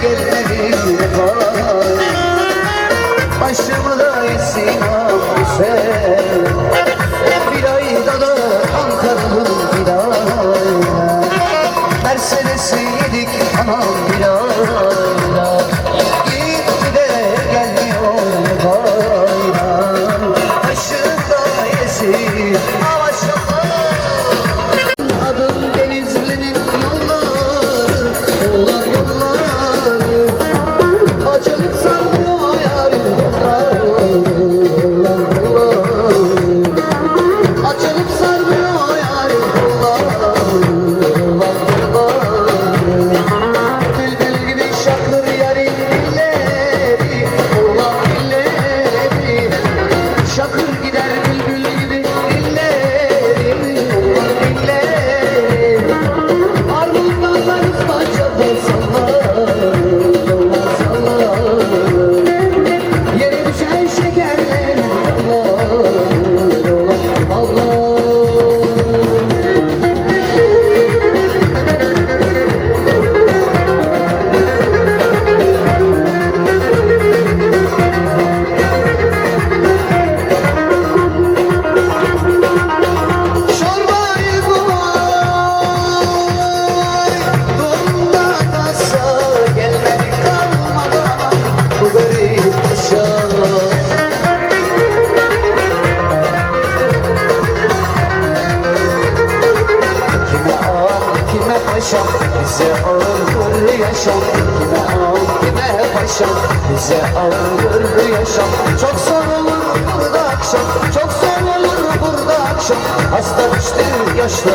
get Hasta düştü yaşlı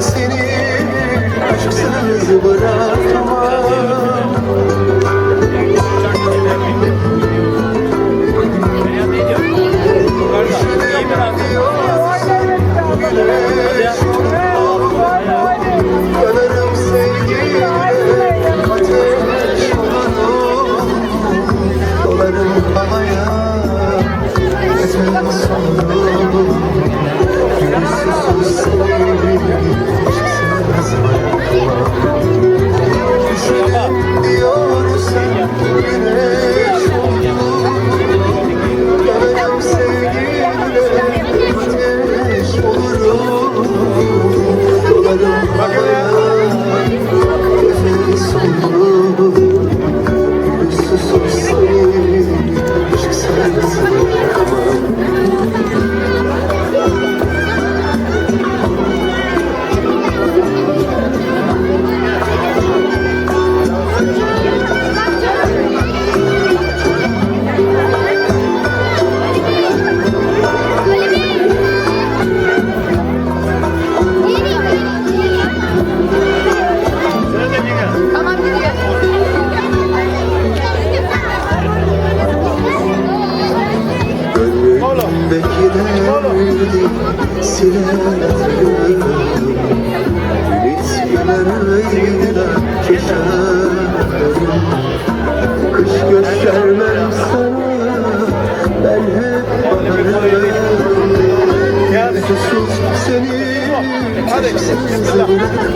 Seni aşksız bırakmam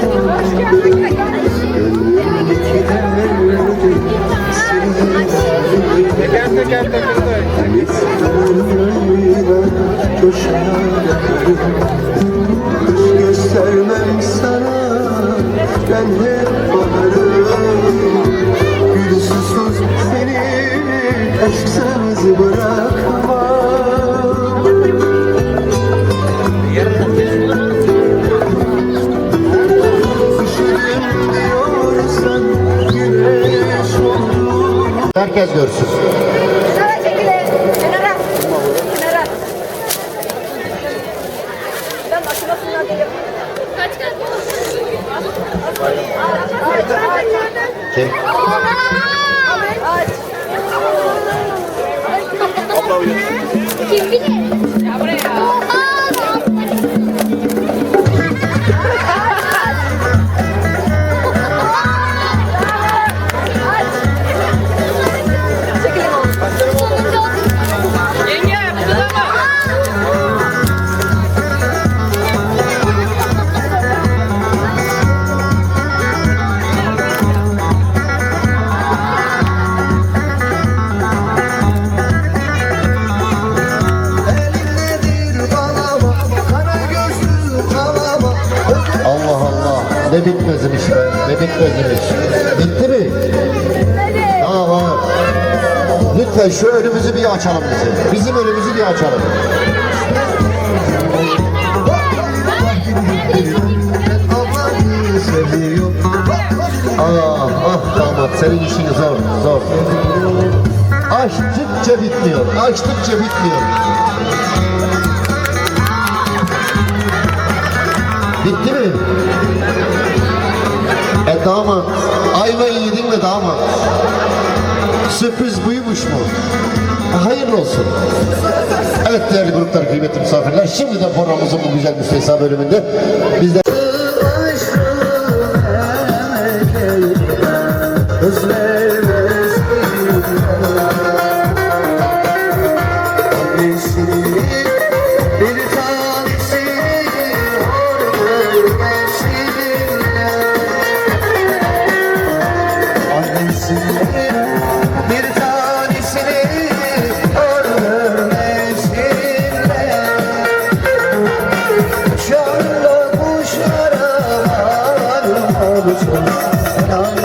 Gönlümdeki derdi silerim Teker teker görsün. Ne bitmezmiş be. Ne bitmezmiş. Bitti mi? Daha var. Lütfen şu önümüzü bir açalım bize. Bizim önümüzü bir açalım. Ah ah damat senin işin zor zor. Açtıkça bitmiyor. Açtıkça bitmiyor. Bitti mi? E damat ayvayı yedin mi damat? Sürpriz buymuş mu? E, Hayırlı olsun. Evet değerli gruplar, kıymetli misafirler. Şimdiden programımızın bu güzel müstesna bölümünde biz de ধান